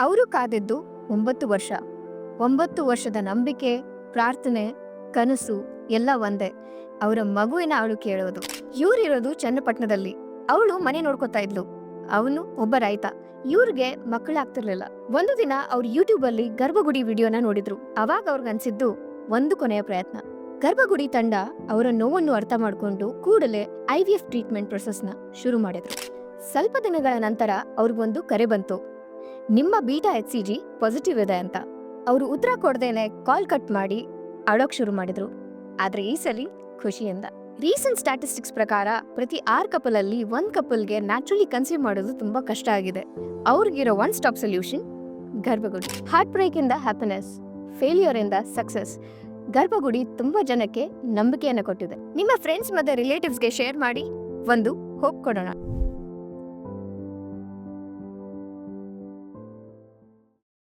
ಅವರು ಕಾದಿದ್ದು ಒಂಬತ್ತು ವರ್ಷ. ಒಂಬತ್ತು ವರ್ಷದ ನಂಬಿಕೆ, ಪ್ರಾರ್ಥನೆ, ಕನಸು ಎಲ್ಲ ಒಂದೇ. ಅವರ ಮಗುವಿನ ಅವಳು ಕೇಳೋದು. ಇವರಿರೋದು ಚನ್ನಪಟ್ಟಣದಲ್ಲಿ. ಅವಳು ಮನೆ ನೋಡ್ಕೊತಾ ಇದ್ಲು. ಅವನು ಒಬ್ಬ ರೈತ. ಇವ್ರಿಗೆ ಮಕ್ಕಳಾಗ್ತಿರ್ಲಿಲ್ಲ. ಒಂದು ದಿನ ಅವ್ರು ಯೂಟ್ಯೂಬ್ ಅಲ್ಲಿ ಗರ್ಭಗುಡಿ ವಿಡಿಯೋನ ನೋಡಿದ್ರು. ಅವಾಗ ಅವ್ರಿಗೆ ಅನ್ಸಿದ್ದು ಒಂದು ಕೊನೆಯ ಪ್ರಯತ್ನ. ಗರ್ಭಗುಡಿ ತಂಡ ಅವರ ನೋವನ್ನು ಅರ್ಥ ಮಾಡ್ಕೊಂಡು ಕೂಡಲೇ ಐ ವಿ ಎಫ್ ಟ್ರೀಟ್ಮೆಂಟ್ ಪ್ರೊಸೆಸ್ನ ಶುರು ಮಾಡಿದ್ರು. ಸ್ವಲ್ಪ ದಿನಗಳ ನಂತರ ಅವ್ರಿಗೊಂದು ಕರೆ ಬಂತು. ನಿಮ್ಮ beta H C G positive ಇದೆ ಅಂತ. ಅವರು ಉತ್ತರ ಕೊಡ್ದೇನೆ ಕಾಲ್ ಕಟ್ ಮಾಡಿ ಅಳೋಕ್ ಶುರು ಮಾಡಿದ್ರು. ಆದ್ರೆ ಈ ಸಲಿ ಖುಷಿಯಿಂದ. ರೀಸೆಂಟ್ ಸ್ಟ್ಯಾಟಿಸ್ಟಿಕ್ಸ್ ಪ್ರಕಾರ ಪ್ರತಿ ಆರ್ ಕಪಲ್ ಅಲ್ಲಿ ಒಂದ್ ಕಪಲ್ಗೆ ನ್ಯಾಚುರಲಿ ಕನ್ಸೀವ್ ಮಾಡೋದು ತುಂಬಾ ಕಷ್ಟ ಆಗಿದೆ. ಅವ್ರಿಗಿರೋ one stop solution Garbhagudi. Heartbreak ಇಂದ ಹ್ಯಾಪಿನೆಸ್ ಫೇಲ್ಯೂರ್ ಇಂದ ಸಕ್ಸಸ್ ಗರ್ಭಗುಡಿ ತುಂಬಾ ಜನಕ್ಕೆ ನಂಬಿಕೆಯನ್ನು ಕೊಟ್ಟಿದೆ. ನಿಮ್ಮ ಫ್ರೆಂಡ್ಸ್ ಮತ್ತೆ ರಿಲೇಟಿವ್ಸ್ಗೆ ಶೇರ್ ಮಾಡಿ, ಒಂದು ಹೋಪ್ ಕೊಡೋಣ.